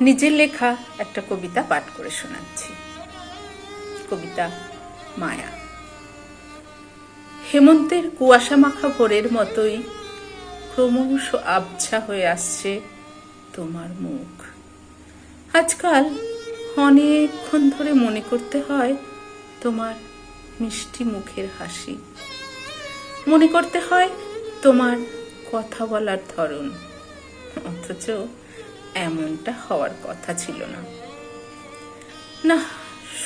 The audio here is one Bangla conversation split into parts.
নিজের লেখা একটা কবিতা পাঠ করে শোনাচ্ছি। কবিতা মায়া। হেমন্তের কুয়াশা মাখা ভোরের মতোই ক্রমশ আবছা হয়ে আসছে তোমার মুখ। আজকাল অনেকক্ষণ ধরে মনে করতে হয় তোমার মিষ্টি মুখের হাসি। মনে করতে হয় তোমার কথা বলার ধরন। অথচ এমনটা হওয়ার কথা ছিল না। না,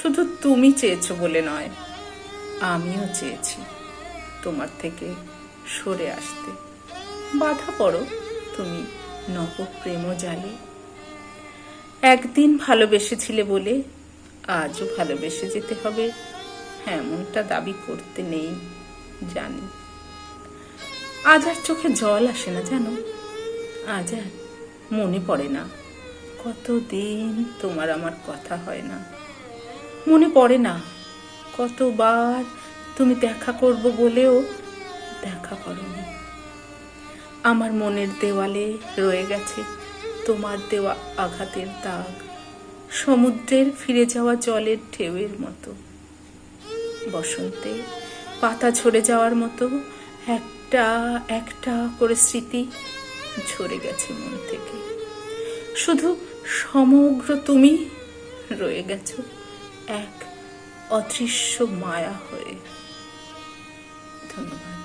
শুধু তুমি চেয়েছো বলে নয়, আমিও চেয়েছি তোমার থেকে সরে আসতে। বাধা পড়ো, তুমি নবপ্রেম জালে। একদিন ভালোবেসেছিলে বলে আজও ভালোবেসে যেতে হবে, এমনটা দাবি করতে নেই, জানি। আজ আর চোখে জল আসে না, জানো? আজ আর মনে পড়ে না। কতদিন তোমার আমার কথা হয় না। মনে পড়ে না। কতবার তুমি দেখা করব বলেও দেখা করনি। আমার মনের দেওয়ালে রয়ে গেছে তোমার দেওয়া আঘাতের দাগ। সমুদ্রের ফিরে যাওয়া জলের ঢেউয়ের মতো। বসন্তে পাতা ঝরে যাওয়ার মতো একটা একটা করে স্মৃতি ঝরে গেছে মন থেকে। শুধু সমগ্র তুমি রয়ে গেছ এক অদৃশ্য মায়া হয়ে। ধন্যবাদ।